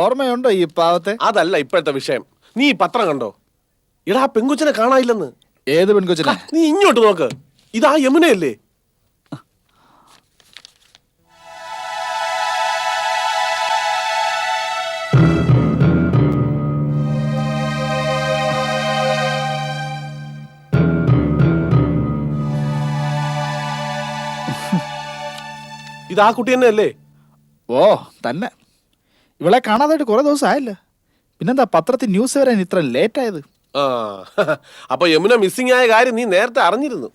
ഓർമ്മയുണ്ടോ ഈ പാവത്തെ? അതല്ല ഇപ്പോഴത്തെ വിഷയം. നീ ഈ പത്രം കണ്ടോ? ഇടാ ആ പെങ്കുച്ചനെ കാണാനില്ലെന്ന്. ഏത് പെൺകൊച്ചിനെ നീ ഇങ്ങോട്ട് നോക്ക്. ഇതാ യമുനയല്ലേ? ഇതാ കുട്ടി തന്നെ അല്ലേ ഓ തന്നെ. ഇവളെ കാണാതായിട്ട് കുറെ ദിവസം ആയില്ല? പിന്നെന്താ പത്രത്തിൽ ന്യൂസ് വരാൻ ഇത്ര ലേറ്റ് ആയത്? ആ അപ്പൊ യമുന മിസ്സിംഗ് ആയ കാര്യം നീ നേരത്തെ അറിഞ്ഞിരുന്നു.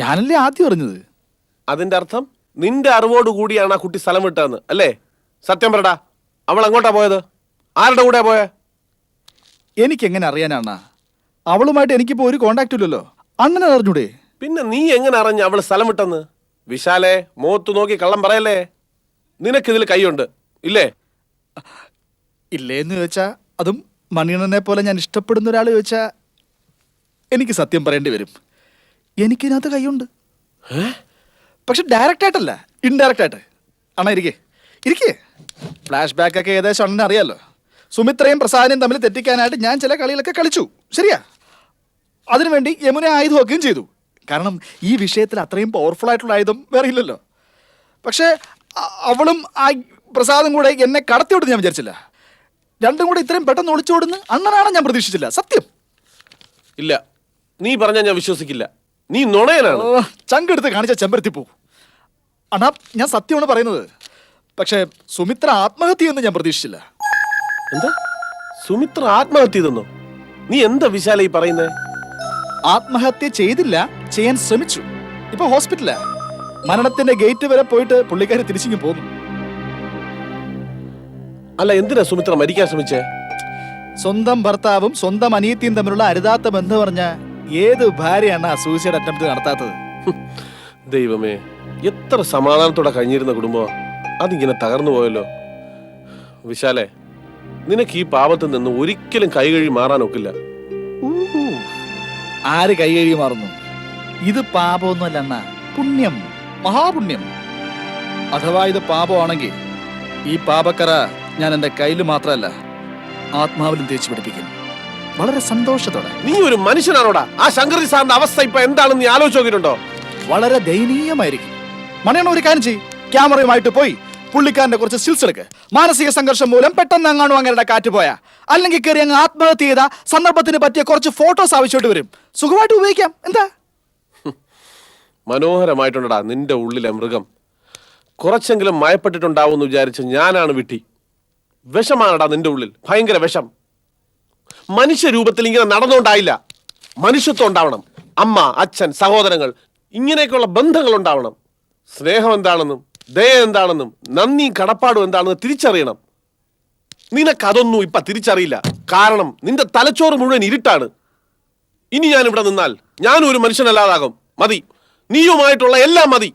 ഞാനല്ലേ ആദ്യം അറിഞ്ഞത്? അതിന്റെ അർത്ഥം നിന്റെ അറിവോട് കൂടിയാണ് ആ കുട്ടി സ്ഥലം വിട്ടതെന്ന് അല്ലേ? സത്യം പറടാ അവൾ അങ്ങോട്ടാ പോയത്? ആരുടെ കൂടെ പോയേ? എനിക്ക് എങ്ങനെ അറിയാനാണ്? അവളുമായിട്ട് എനിക്കിപ്പോ ഒരു കോണ്ടാക്ട് ഇല്ലല്ലോ. അങ്ങനെ അറിഞ്ഞൂടെ? പിന്നെ നീ എങ്ങനെ അറിഞ്ഞ അവൾ സ്ഥലം വിട്ടെന്ന് വിശാലെ മുഖത്ത് നോക്കി കള്ളം പറയല്ലേ? നിനക്കിതിൽ കൈയുണ്ട് ഇല്ലേ? ഇല്ലേന്ന് ചോദിച്ചാൽ അതും മണിയണ്ണനെ പോലെ ഞാൻ ഇഷ്ടപ്പെടുന്ന ഒരാൾ ചോദിച്ചാൽ എനിക്ക് സത്യം പറയേണ്ടി വരും. എനിക്കിതിനകത്ത് കൈയുണ്ട്. പക്ഷെ ഡയറക്റ്റ് ആയിട്ടല്ല ഇൻഡയറക്റ്റ് ആയിട്ട്. അണ്ണാ ഇരിക്കേ. ഇരിക്കേ. ഫ്ലാഷ് ബാക്ക് ഒക്കെ ഏകദേശം അണ്ണനെ അറിയാമല്ലോ സുമിത്രയും പ്രസാദനും തമ്മിൽ തെറ്റിക്കാനായിട്ട് ഞാൻ ചില കളികളൊക്കെ കളിച്ചു. ശരിയാ? അതിനുവേണ്ടി യമുന ആയുധമൊക്കെയും ചെയ്തു. കാരണം ഈ വിഷയത്തിൽ അത്രയും പവർഫുൾ ആയിട്ടുള്ള ആയുധം വേറെ ഇല്ലല്ലോ. പക്ഷേ അവളും ആ പ്രസാദും കൂടെ എന്നെ കടത്തിവിട്ട് ഞാൻ വിചാരിച്ചില്ല. രണ്ടും കൂടെ ഇത്രയും പെട്ടെന്ന് ഒളിച്ചോടുന്ന് അണ്ണനാണ് ഞാൻ പ്രതീക്ഷിച്ചില്ല. സത്യം. ഇല്ല. നീ പറഞ്ഞാൽ ഞാൻ വിശ്വസിക്കില്ല. നീ നുണയനാണ്. ചങ്കെടുത്ത് കാണിച്ച ചെമ്പരത്തി പോ. അണ്ണാ ഞാൻ സത്യമാണ് പറയുന്നത്. പക്ഷേ സുമിത്ര ആത്മഹത്യ എന്ന് ഞാൻ പ്രതീക്ഷിച്ചില്ല. എന്താ? സുമിത്ര ആത്മഹത്യ ചെയ്തെന്നോ നീ എന്താ വിശാല ഈ പറയുന്നേ? ആത്മഹത്യ ചെയ്തില്ല ചെയ്യാൻ ശ്രമിച്ചു. ഇപ്പൊ ഹോസ്പിറ്റലാ. മരണത്തിന്റെ ഗേറ്റ് വരെ പോയിട്ട് പുള്ളിക്കാരി തിരിച്ചിങ്ങ് പോന്നു. അല്ല എന്തിനാ സുമിത്ര മരിക്കാൻ ശ്രമിച്ചേ? സ്വന്തം ഭർത്താവും സ്വന്തം അനിയത്തിയും തമ്മിലുള്ള അരുതാത്ത ബന്ധം പറഞ്ഞ ഏത് ഭാര്യയാണ് ആ സൂയിസൈഡ് അറ്റംപ്റ്റ് നടത്താത്തത്? ദൈവമേ എത്ര സമാധാനത്തോടെ കഴിഞ്ഞിരുന്ന കുടുംബം. അതിങ്ങനെ തകർന്നു പോയല്ലോ. വിശാലേ നിനക്ക് ഈ പാപത്തിൽ നിന്ന് ഒരിക്കലും കൈകഴി മാറാനൊക്കില്ല. ഒക്കില്ല ആര് കൈകഴി മാറുന്നു? ഇത് പാപമൊന്നുമല്ല അണ്ണ പുണ്യം മഹാപുണ്യം. അഥവാ ഇത് പാപമാണെങ്കിൽ ഈ പാപക്കറ ഞാൻ എന്റെ കയ്യിൽ മാത്രമല്ല ആത്മാവിലും തേച്ച് പിടിപ്പിക്കും. വളരെ സന്തോഷത്തോടെ. നീ ഒരു മനുഷ്യനാണോടാ? ആ ശങ്കർജി സാറിന്റെ അവസ്ഥ ഇപ്പൊ എന്താണെന്ന് നീ ആലോചിച്ച് നോക്കിയിട്ടുണ്ടോ? വളരെ ദയനീയമായിരിക്കും. മണിയണ്ണ ഒരു കാര്യം ചെയ്യും. ക്യാമറയുമായിട്ട് പോയി. പുള്ളിക്കാരന്റെ കുറച്ച് സ്റ്റിൽസ് എടുക്ക്. മാനസിക സംഘർഷം മൂലം പെട്ടെന്ന് അങ്ങാണോ അങ്ങനെ കാറ്റ് പോയ. അല്ലെങ്കിൽ കയറി അങ്ങ് ആത്മഹത്യ ചെയ്ത സന്ദർഭത്തിന് പറ്റിയ കുറച്ച് ഫോട്ടോസ് ആവശ്യമായിട്ട് വരും. സുഖമായിട്ട് ഉപയോഗിക്കാം. എന്താ? മനോഹരമായിട്ടുണ്ടടാ നിന്റെ ഉള്ളിലെ മൃഗം. കുറച്ചെങ്കിലും മയപ്പെട്ടിട്ടുണ്ടാവും എന്ന് വിചാരിച്ച് ഞാനാണ് വിട്ടി. വിഷമാണടാ നിന്റെ ഉള്ളിൽ. ഭയങ്കര വിഷം. മനുഷ്യരൂപത്തിൽ ഇങ്ങനെ നടന്നുകൊണ്ടായില്ല. മനുഷ്യത്വം ഉണ്ടാവണം. അമ്മ അച്ഛൻ സഹോദരങ്ങൾ ഇങ്ങനെയൊക്കെയുള്ള ബന്ധങ്ങൾ ഉണ്ടാവണം. സ്നേഹം എന്താണെന്നും ദയ എന്താണെന്നും നന്ദി കടപ്പാടും എന്താണെന്ന് തിരിച്ചറിയണം. നിനക്കതൊന്നും ഇപ്പൊ തിരിച്ചറിയില്ല. കാരണം നിന്റെ തലച്ചോറ് മുഴുവൻ ഇരുട്ടാണ്. ഇനി ഞാൻ ഇവിടെ നിന്നാൽ ഞാനും ഒരു മനുഷ്യനല്ലാതാകും. മതി. നീയുമായിട്ടുള്ള എല്ലാം മതി.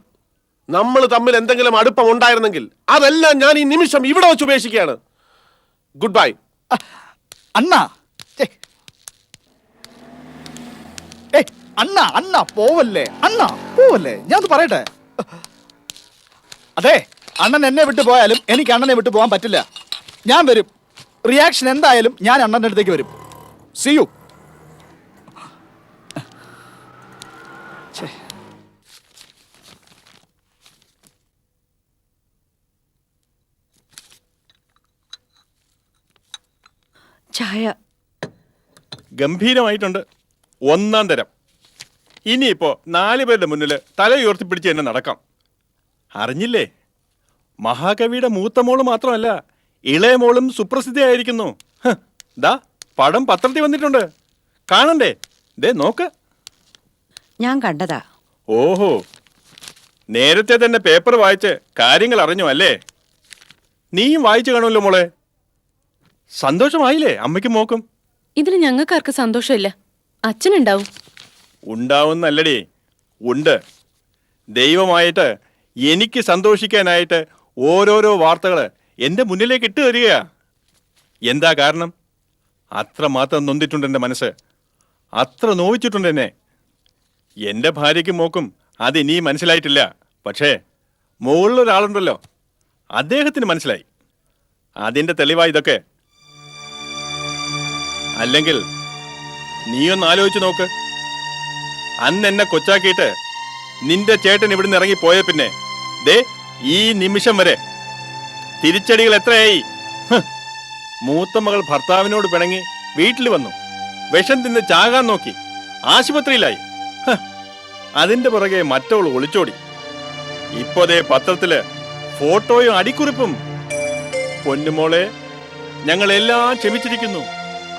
നമ്മൾ തമ്മിൽ എന്തെങ്കിലും അടുപ്പം ഉണ്ടായിരുന്നെങ്കിൽ അതെല്ലാം ഞാൻ ഈ നിമിഷം ഇവിടെ വെച്ച് ഉപേക്ഷിക്കുകയാണ്. Good bye. അണ്ണ. അണ്ണ അണ്ണ പോവല്ലേ അണ്ണ പോവല്ലേ ഞാൻ പറയട്ടെ. അതെ അണ്ണൻ എന്നെ വിട്ടു പോയാലും എനിക്ക് അണ്ണനെ വിട്ടു പോകാൻ പറ്റില്ല. ഞാൻ വരും. റിയാക്ഷൻ എന്തായാലും ഞാൻ അണ്ണന്റെ അടുത്തേക്ക് വരും. സി യു ചായ. ഗംഭീരമായിട്ടുണ്ട്. ഒന്നാം തരം. ഇനിയിപ്പോ നാല് പേരുടെ മുന്നിൽ തല ഉയർത്തിപ്പിടിച്ച് തന്നെ നടക്കാം. അറിഞ്ഞില്ലേ? മഹാകവിയുടെ മൂത്ത മോൾ മാത്രമല്ല ഇളയ മോളും സുപ്രസിദ്ധയായിരിക്കുന്നു. ദാ പടം പത്രത്തിൽ വന്നിട്ടുണ്ട്. കാണണ്ടേ? ദേ നോക്ക്. ഞാൻ കണ്ടതാ. ഓഹോ. നേരത്തെ തന്നെ പേപ്പർ വായിച്ച് കാര്യങ്ങൾ അറിഞ്ഞു അല്ലേ? നീയും വായിച്ചു കാണുമല്ലോ മോളെ. സന്തോഷമായില്ലേ അമ്മയ്ക്ക് മോക്കും? ഇതിന് ഞങ്ങൾക്കാർക്ക് സന്തോഷമില്ല. അച്ഛനുണ്ടാവും. ഉണ്ടാവുന്നല്ലടി. ഉണ്ട്. ദൈവമായിട്ട് എനിക്ക് സന്തോഷിക്കാനായിട്ട് ഓരോരോ വാർത്തകൾ എന്റെ മുന്നിലേക്ക് ഇട്ട് തരികയാ. എന്താ കാരണം? അത്ര മാത്രം നൊന്തിട്ടുണ്ട് എന്റെ മനസ്സ്. അത്ര നോവിച്ചിട്ടുണ്ട് എന്നെ. എന്റെ ഭാര്യയ്ക്ക് മോക്കും അത് ഇനിയും മനസ്സിലായിട്ടില്ല. പക്ഷേ മുകളിലൊരാളുണ്ടല്ലോ. അദ്ദേഹത്തിന് മനസ്സിലായി. അതിന്റെ തെളിവായി ഇതൊക്കെ. അല്ലെങ്കിൽ നീയൊന്ന് ആലോചിച്ച് നോക്ക്. അന്ന് എന്നെ കൊച്ചാക്കിയിട്ട് നിന്റെ ചേട്ടൻ ഇവിടുന്ന് ഇറങ്ങി പോയ പിന്നെ ദേ ഈ നിമിഷം വരെ തിരിച്ചടികൾ എത്രയായി. മൂത്ത മകൾ ഭർത്താവിനോട് പിണങ്ങി വീട്ടിൽ വന്നു. വിഷം തിന്ന് ചാകാൻ നോക്കി. ആശുപത്രിയിലായി. അതിന്റെ പുറകെ മറ്റവൾ ഒളിച്ചോടി. ഇപ്പോ ദേ പത്രത്തിൽ ഫോട്ടോയും അടിക്കുറിപ്പും. പൊന്നുമോളെ ഞങ്ങൾ എല്ലാം ക്ഷമിച്ചിരിക്കുന്നു.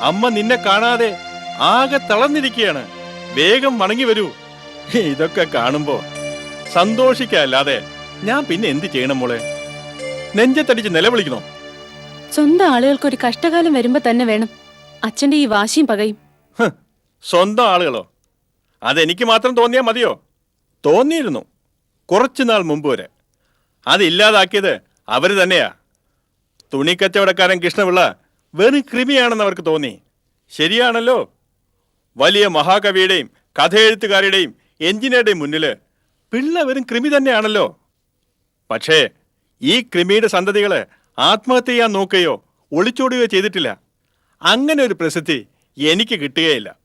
അമ്മ നിന്നെ കാണാതെ ആകെ തളർന്നിരിക്കുകയാണ്. വേഗം മടങ്ങി വരൂ. ഇതൊക്കെ കാണുമ്പോ സന്തോഷിക്കല്ലാതെ ഞാൻ പിന്നെ എന്ത് ചെയ്യണം മോളെ? നെഞ്ചത്തടിച്ച് നിലവിളിക്കണോ? സ്വന്തം ആളുകൾക്ക് ഒരു കഷ്ടകാലം വരുമ്പോ തന്നെ വേണം. അച്ഛന്റെ ഈ വാശിയും പകയും. സ്വന്തം ആളുകളോ? അതെനിക്ക് മാത്രം തോന്നിയാൽ മതിയോ? തോന്നിയിരുന്നു. കുറച്ചു നാൾ മുമ്പ് വരെ. അതില്ലാതാക്കിയത് അവർ തന്നെയാ. തുണിക്കച്ചവടക്കാരൻ കൃഷ്ണപിള്ള വെറും കൃമിയാണെന്ന് അവർക്ക് തോന്നി. ശരിയാണല്ലോ. വലിയ മഹാകവിയുടെയും കഥയെഴുത്തുകാരുടെയും എഞ്ചിനീയറുടെയും മുന്നിൽ പിള്ള വെറും കൃമി തന്നെയാണല്ലോ. പക്ഷേ ഈ കൃമിയുടെ സന്തതികൾ ആത്മഹത്യ ചെയ്യാൻ നോക്കുകയോ ഒളിച്ചോടുകയോ ചെയ്തിട്ടില്ല. അങ്ങനെ ഒരു പ്രസിദ്ധി എനിക്ക് കിട്ടുകയില്ല.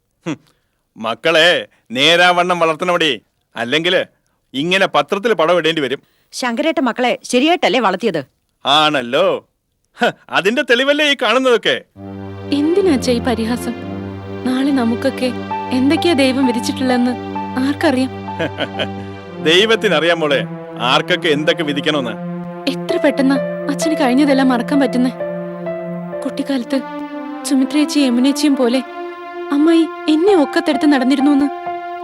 മക്കളെ നേരാവണ്ണം വളർത്തണമടി. അല്ലെങ്കിൽ ഇങ്ങനെ പത്രത്തിൽ പടം ഇടേണ്ടി വരും. ശങ്കരേട്ട മക്കളെ ശരിയായിട്ടല്ലേ വളർത്തിയത്? ആണല്ലോ. അതിന്റെ തെളിവല്ലേ ഈ കാണുന്നതൊക്കെ? എന്തിനാ അച്ഛ ഈ പരിഹാസം? നാളെ നമുക്കൊക്കെ എന്തൊക്കെയാ ദൈവം വിധിച്ചിട്ടുള്ളെന്ന് ആർക്കറിയാം? ദൈവത്തിനറിയാം മോളെ ആർക്കൊക്കെ എന്തൊക്കെ വിധിക്കണമെന്ന്. എത്ര പെട്ടെന്ന് അച്ഛന് കഴിഞ്ഞതെല്ലാം മറക്കാൻ പറ്റുന്നേ? കുട്ടിക്കാലത്ത് സുമിത്രേച്ചിയും യമുനേച്ചിയും പോലെ അമ്മായി എന്നെ ഒക്കത്തെടുത്ത് നടന്നിരുന്നു എന്ന്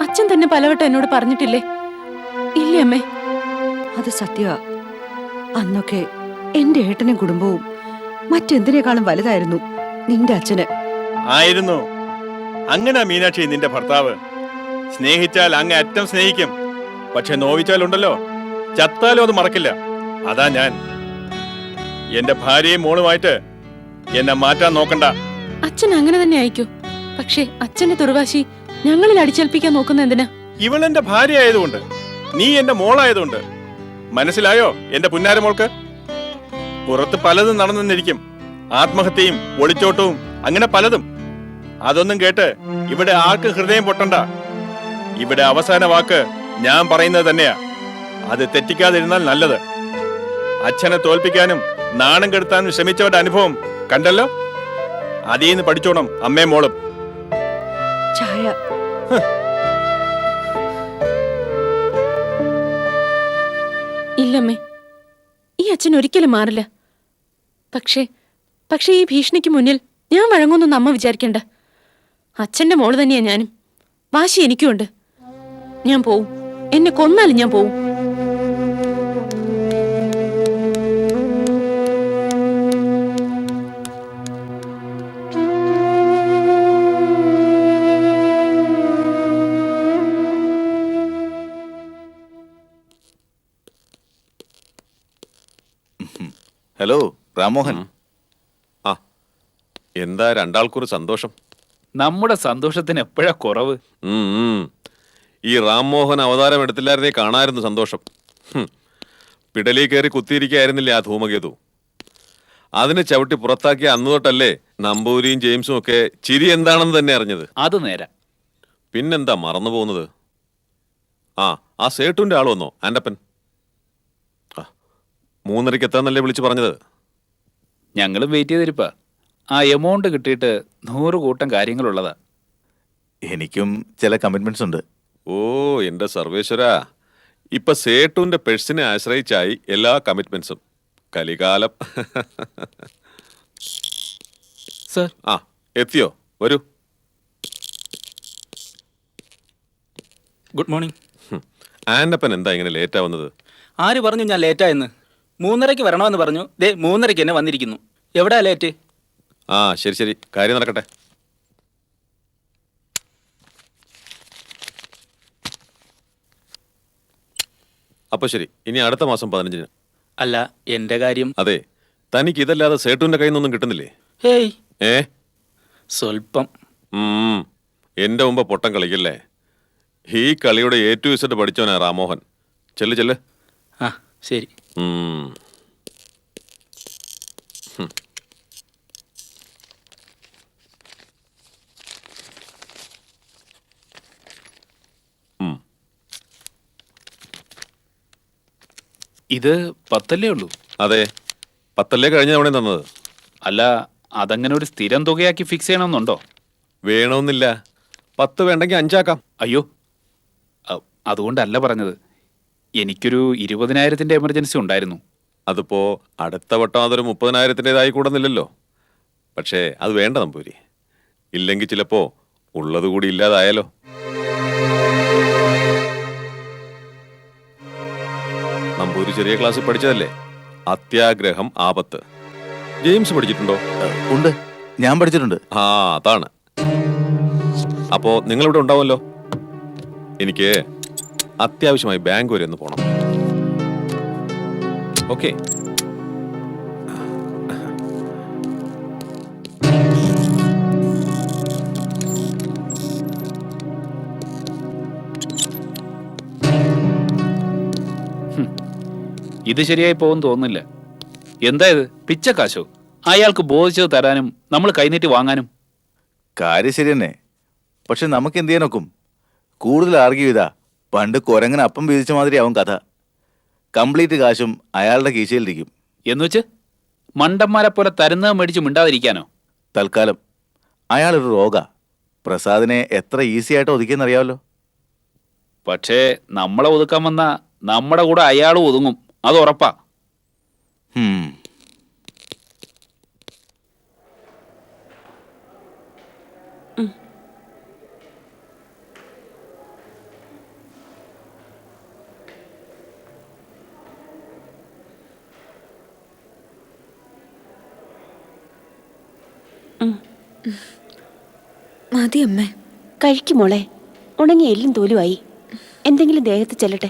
അച്ഛൻ തന്നെ പലവട്ടം എന്നോട് പറഞ്ഞിട്ടില്ലേ? ഇല്ലേ അമ്മേ? അത് സത്യമാ അന്നൊക്കെ എന്റെ ഏട്ടനും കുടുംബവും മറ്റെന്തിനേക്കാളും വലുതായിരുന്നു നിന്റെ അച്ഛന്. ആയിരുന്നു. അങ്ങനെ മീനാക്ഷി നിന്റെ ഭർത്താവ്. സ്നേഹിച്ചാൽ അങ്ങ് അറ്റം സ്നേഹിക്കും. പക്ഷെ നോവിച്ചാലുണ്ടല്ലോ. ചത്താലും അത് മറക്കില്ല. അതാ ഞാൻ. എന്റെ ഭാര്യയും മോളുമായിട്ട് എന്നെ മാറ്റാൻ നോക്കണ്ട. അച്ഛൻ അങ്ങനെ തന്നെ അയക്കൂ പക്ഷേ അച്ഛന്റെ തുറവാശി ഞങ്ങളിൽ അടിച്ചേൽപ്പിക്കാൻ നോക്കുന്ന എന്തിനാ? ഇവൾ എന്റെ ഭാര്യ ആയതുകൊണ്ട്. നീ എന്റെ മോളായതുകൊണ്ട്. മനസ്സിലായോ എന്റെ പുന്നാര മോൾക്ക് പുറത്ത് പലതും നടന്നെന്നിരിക്കും. ആത്മഹത്യയും ഒളിച്ചോട്ടവും അങ്ങനെ പലതും. അതൊന്നും കേട്ട് ഇവിടെ ആർക്ക് ഹൃദയം പൊട്ടണ്ട. ഇവിടെ അവസാന വാക്ക് ഞാൻ പറയുന്നത് തന്നെയാ. അത് തെറ്റിക്കാതിരുന്നാൽ നല്ലത്. അച്ഛനെ തോൽപ്പിക്കാനും നാണം കെടുത്താനും ശ്രമിച്ചവരുടെ അനുഭവം കണ്ടല്ലോ? അതീന്ന് പഠിച്ചോണം അമ്മേ മോളും. ചായ. ഇല്ലമ്മേ ഈ അച്ഛൻ ഒരിക്കലും മാറില്ല. പക്ഷേ പക്ഷേ ഈ ഭീഷണിക്ക് മുന്നിൽ ഞാൻ വഴങ്ങുമെന്നൊന്നും അമ്മ വിചാരിക്കണ്ട. അച്ഛന്റെ മോൾ തന്നെയാ ഞാനും. വാശി എനിക്കുമുണ്ട്. ഞാൻ പോവും. എന്നെ കൊന്നാലും ഞാൻ പോവും. രാമോഹൻ. ആ എന്താ രണ്ടാൾക്കൊരു സന്തോഷം? നമ്മുടെ സന്തോഷത്തിന് എപ്പോഴാ കുറവ്? ഉം, ഉം. ഈ റാംമോഹൻ അവതാരം എടുത്തില്ലായിരുന്നേ കാണായിരുന്നു സന്തോഷം. ഹും. പിടലി കയറി കുത്തിയിരിക്കായിരുന്നില്ലേ ആ ധൂമകേതു? അതിനെ ചവിട്ടി പുറത്താക്കിയ അന്ന് തൊട്ടല്ലേ നമ്പൂരിയും ജെയിംസും ഒക്കെ ചിരി എന്താണെന്ന് തന്നെ അറിഞ്ഞത്? അത് നേരെ. പിന്നെന്താ മറന്നു പോകുന്നത്? ആ ആ സേട്ടുവിന്റെ ആൾ വന്നോ ആൻഡപ്പൻ ആ മൂന്നരയ്ക്ക് എത്താന്നല്ലേ വിളിച്ചു പറഞ്ഞത്? ഞങ്ങളും വെയിറ്റ് ചെയ്തിരിപ്പാ. ആ എമൗണ്ട് കിട്ടിയിട്ട് നൂറ് കൂട്ടം കാര്യങ്ങളുള്ളതാ. എനിക്കും ചില കമ്മിറ്റ്മെന്റ്സ് ഉണ്ട്. ഓ എന്റെ സർവേശ്വര. ഇപ്പൊ സേട്ടുവിന്റെ പെഴ്സിനെ ആശ്രയിച്ചായി എല്ലാ കമ്മിറ്റ്മെന്റ്സും കലികാലം. സർ. ആ എത്തിയോ? വരൂ. Good morning. ആൻഡപ്പൻ എന്താ ഇങ്ങനെ ലേറ്റ് ആവുന്നത്? ആര് പറഞ്ഞു ഞാൻ ലേറ്റായെന്ന് മൂന്നരയ്ക്ക് വരണമെന്ന് പറഞ്ഞു. ദേ മൂന്നരയ്ക്ക് തന്നെ വന്നിരിക്കുന്നു. എവിടെ ലേറ്റ്? ആ ശരി ശരി. കാര്യം നടക്കട്ടെ. അപ്പൊ ശരി. ഇനി അടുത്ത മാസം പതിനഞ്ചിന്. അല്ല എന്റെ കാര്യം. അതെ. തനിക്ക് ഇതല്ലാതെ സേട്ടുവിന്റെ കയ്യിൽ നിന്നൊന്നും കിട്ടുന്നില്ലേ? ഹേയ് ഏ? സ്വൽപ്പം. ഉം. എന്റെ മുമ്പ് പൊട്ടം കളിക്കല്ലേ? ഈ കളിയുടെ എ ടു ഇസഡ് പഠിച്ചോനാ രാമോഹൻ ചെല്ല് ചെല്ല്. ആ ശരി. Mm. Hm. ഇത് പത്തല്ലേ ഉള്ളൂ? അതെ. പത്തല്ലേ കഴിഞ്ഞ തവണ തന്നത്. അല്ല അതങ്ങനെ ഒരു സ്ഥിരം തുകയാക്കി ഫിക്സ് ചെയ്യണമെന്നുണ്ടോ? വേണമെന്നില്ല. പത്ത് വേണ്ടെങ്കിൽ അഞ്ചാക്കാം. അയ്യോ. അതുകൊണ്ടല്ല പറഞ്ഞത്. എനിക്കൊരു ഇരുപതിനായിരത്തിന്റെ എമർജൻസി ഉണ്ടായിരുന്നു. അതിപ്പോ അടുത്ത വട്ടം അതൊരു മുപ്പതിനായിരത്തിന്റെതായി കൂടുന്നില്ലല്ലോ. പക്ഷേ അത് വേണ്ട നമ്പൂരി. ഇല്ലെങ്കിൽ ചിലപ്പോ ഉള്ളത് കൂടി ഇല്ലാതായാലോ. നമ്പൂരി ചെറിയ ക്ലാസ്സിൽ പഠിച്ചതല്ലേ? അത്യാഗ്രഹം ആപത്ത്. ജെയിംസ് പഠിച്ചിട്ടുണ്ടോ? ഉണ്ട്. ഞാൻ പഠിച്ചിട്ടുണ്ട്. ആ അതാണ്. അപ്പോ നിങ്ങളിവിടെ ഉണ്ടാവുമല്ലോ. എനിക്ക് അത്യാവശ്യമായി ബാങ്ക് വരെ ഒന്ന് പോകണം ഓക്കെ. ഇത് ശരിയായി പോകും തോന്നുന്നില്ല. എന്താ ഇത്? പിച്ചക്കാശോ? അയാൾക്ക് ബോധിച്ചത് തരാനും നമ്മൾ കൈനീട്ടി വാങ്ങാനും. കാര്യം ശരി തന്നെ പക്ഷെ നമുക്ക് എന്ത് ചെയ്യാനൊക്കും കൂടുതൽ ആർഗ്യൂ ചെയ്താ പണ്ട് കുരങ്ങനെ അപ്പം വീതിച്ച മാതിരി ആവും കഥ. കംപ്ലീറ്റ് കാശും അയാളുടെ കീശയിലിരിക്കും. എന്നുവെച്ച് മണ്ടന്മാരെ പോലെ തരുന്നത് മേടിച്ച് മിണ്ടാതിരിക്കാനോ? തൽക്കാലം. അയാളൊരു രോഗ പ്രസാദിനെ എത്ര ഈസി ആയിട്ട് ഒതുക്കിയെന്നറിയാമല്ലോ പക്ഷേ നമ്മളെ ഒതുക്കാൻ വന്ന നമ്മുടെ കൂടെ അയാളും ഒതുങ്ങും. അത് ഉറപ്പാ. മതി അമ്മേ. കഴിക്കുമോളെ ഉണങ്ങിയ എല്ലും തോലുമായി എന്തെങ്കിലും ദേഹത്ത് ചെല്ലട്ടെ.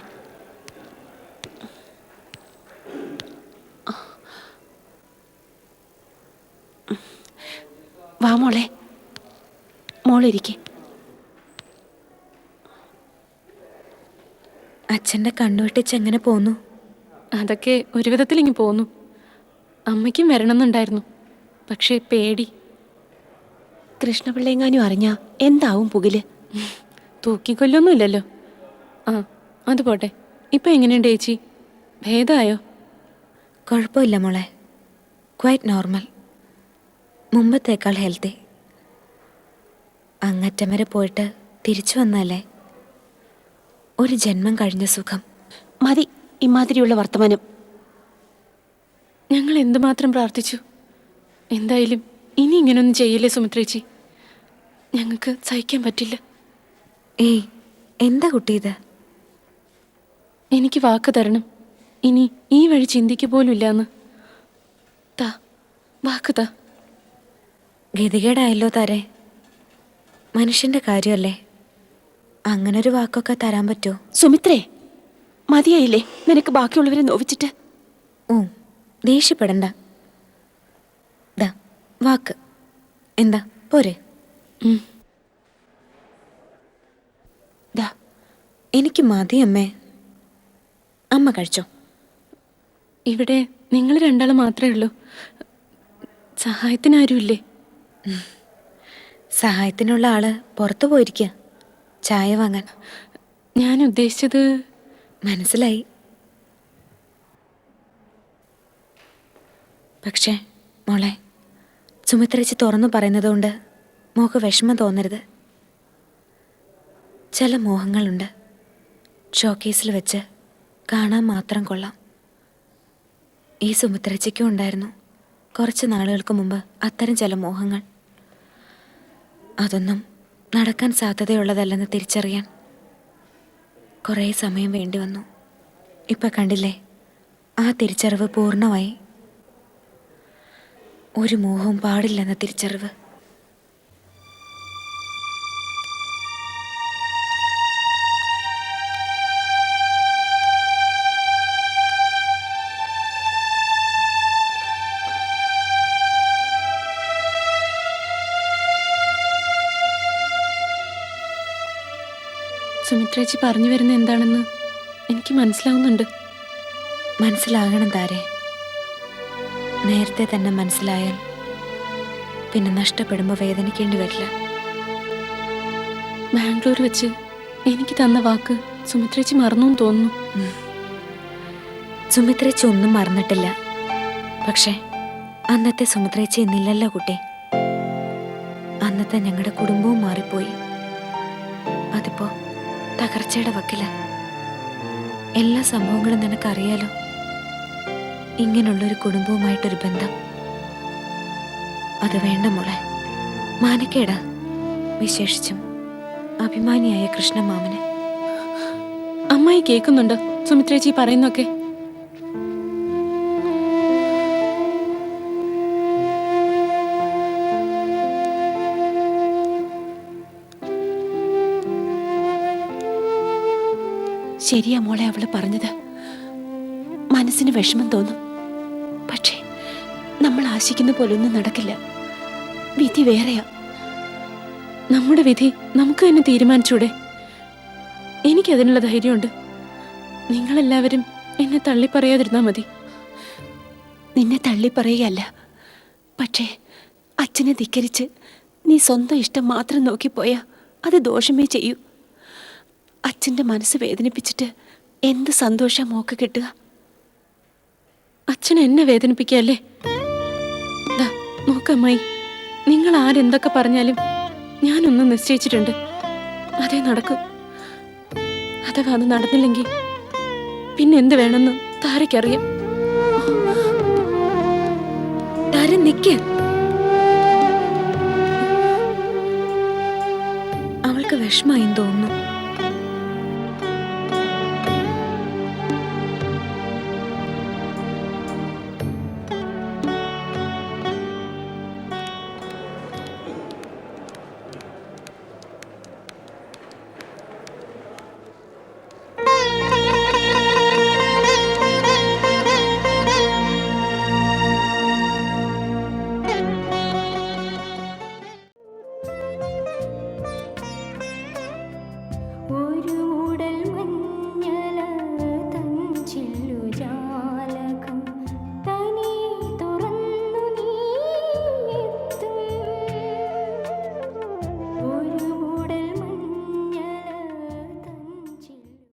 വാ മോളെ. മോളിരിക്കെ അച്ഛന്റെ കണ്ണുവെട്ടിച്ച് എങ്ങനെ പോന്നു? അതൊക്കെ ഒരു വിധത്തിൽ ഇങ്ങ് പോന്നു. അമ്മയ്ക്കും വരണമെന്നുണ്ടായിരുന്നു. പക്ഷേ പേടി. കൃഷ്ണപിള്ളയെങ്ങാനും അറിഞ്ഞാ എന്താവും പുകിൽ? തൂക്കിക്കൊല്ലൊന്നുമില്ലല്ലോ. ആ അത് പോട്ടെ. ഇപ്പൊ എങ്ങനെയുണ്ട് ചേച്ചി? ഭേദമായോ കുഴപ്പമില്ല മോളെ. ക്വൈറ്റ് നോർമൽ മുമ്പത്തേക്കാൾ ഹെൽത്തി അങ്ങറ്റം വരെ പോയിട്ട് തിരിച്ചു വന്നല്ലേ ഒരു ജന്മം കഴിഞ്ഞ സുഖം. മതി ഇമാതിരിയുള്ള വർത്തമാനം. ഞങ്ങൾ എന്തുമാത്രം പ്രാർത്ഥിച്ചു? എന്തായാലും ഇനി ഇങ്ങനൊന്നും ചെയ്യില്ലേ സുമിത്രേച്ചി ഞങ്ങൾക്ക് സഹിക്കാൻ പറ്റില്ല. ഏയ് എന്താ കുട്ടി ഇത്? എനിക്ക് വാക്ക് തരണം. ഇനി ഈ വഴി ചിന്തിക്കു പോലും ഇല്ലാന്ന്. താ വാക്ക് താ ഗതികേടായല്ലോ താരെ. മനുഷ്യന്റെ കാര്യമല്ലേ? അങ്ങനൊരു വാക്കൊക്കെ തരാൻ പറ്റുമോ സുമിത്രേ മതിയായില്ലേ? നിനക്ക് ബാക്കിയുള്ളവരെ നോവിച്ചിട്ട്? ഓ ദേഷ്യപ്പെടണ്ട. ദാ വാക്ക്. എന്താ പോരെ. ദാ എനിക്ക് മതി അമ്മേ. അമ്മ കഴിച്ചോ? ഇവിടെ നിങ്ങൾ രണ്ടാളും മാത്രമേ ഉള്ളൂ. സഹായത്തിനാരുമില്ലേ സഹായത്തിനുള്ള ആൾ പുറത്തു പോയിരിക്കുക ചായ വാങ്ങാൻ. ഞാൻ ഉദ്ദേശിച്ചത് മനസ്സിലായി. പക്ഷേ മോളെ സുമിത്രച്ചി തുറന്നു പറയുന്നതുകൊണ്ട് മോക്ക് വിഷമം തോന്നരുത്. ചില മോഹങ്ങളുണ്ട്. ഷോക്കേസിൽ വെച്ച് കാണാൻ മാത്രം കൊള്ളാം. ഈ സുമിത്രച്ചയ്ക്കും ഉണ്ടായിരുന്നു കുറച്ച് നാളുകൾക്ക് മുമ്പ് അത്തരം ചില മോഹങ്ങൾ. അതൊന്നും നടക്കാൻ സാധ്യതയുള്ളതല്ലെന്ന് തിരിച്ചറിയാൻ കുറേ സമയം വേണ്ടി വന്നു. ഇപ്പം കണ്ടില്ലേ ആ തിരിച്ചറിവ് പൂർണമായി. ഒരു മോഹവും പാടില്ലെന്ന തിരിച്ചറിവ്. സുമിത്രേച്ചി പറഞ്ഞു വരുന്ന എന്താണെന്ന് എനിക്ക് മനസ്സിലാവുന്നുണ്ട്. മനസ്സിലാകണം താരെ. നേരത്തെ തന്നെ മനസ്സിലായാൽ പിന്നെ നഷ്ടപ്പെടുമ്പോൾ വേദനിക്കേണ്ടി വരില്ല. ബാംഗ്ലൂർ വെച്ച് എനിക്ക് തന്ന വാക്ക് സുമിത്രേച്ചി മറന്നു തോന്നുന്നു. സുമിത്രേച്ചി ഒന്നും മറന്നിട്ടില്ല. പക്ഷേ അന്നത്തെ സുമിത്രേച്ചി ഇന്നില്ലല്ലോ കുട്ടി. അന്നത്തെ ഞങ്ങളുടെ കുടുംബവും മാറിപ്പോയി. അതിപ്പോ തകർച്ചയുടെ വക്കില. എല്ലാ സംഭവങ്ങളും നിനക്കറിയാലോ? ഇങ്ങനെയുള്ളൊരു കുടുംബവുമായിട്ടൊരു ബന്ധം. അത് വേണ്ട മോളെ. മാനക്കേടാ. വിശേഷിച്ചും അഭിമാനിയായ കൃഷ്ണമാമന്. അമ്മായി കേൾക്കുന്നുണ്ടോ? സുമിത്രേച്ചി പറയുന്നൊക്കെ ശരിയാ മോളെ അവൾ പറഞ്ഞത്. മനസ്സിന് വിഷമം തോന്നും. പക്ഷേ നമ്മൾ ആശിക്കുന്ന പോലൊന്നും നടക്കില്ല. വിധി വേറെയാ. നമ്മുടെ വിധി നമുക്ക് തന്നെ തീരുമാനിച്ചൂടെ? എനിക്കതിനുള്ള ധൈര്യമുണ്ട്. നിങ്ങളെല്ലാവരും എന്നെ തള്ളി പറയാതിരുന്നാൽ മതി. നിന്നെ തള്ളി പറയുകയല്ല. പക്ഷേ അച്ഛനെ ധിക്കരിച്ച് നീ സ്വന്തം ഇഷ്ടം മാത്രം നോക്കിപ്പോയാ അത് ദോഷമേ ചെയ്യൂ. അച്ഛന്റെ മനസ്സ് വേദനിപ്പിച്ചിട്ട് എന്ത് സന്തോഷം മോക്ക് കിട്ടുക? അച്ഛൻ എന്നെ വേദനിപ്പിക്കല്ലേ മോക്കമ്മായി നിങ്ങൾ ആരെന്തൊക്കെ പറഞ്ഞാലും ഞാനൊന്നും നിശ്ചയിച്ചിട്ടുണ്ട്. അതേ നടക്കും. അഥവാ അത് നടന്നില്ലെങ്കിൽ പിന്നെ എന്ത് വേണമെന്ന് താരയ്ക്കറിയാം. താര നിക്ക്. അവൾക്ക് വിഷമായി തോന്നുന്നു.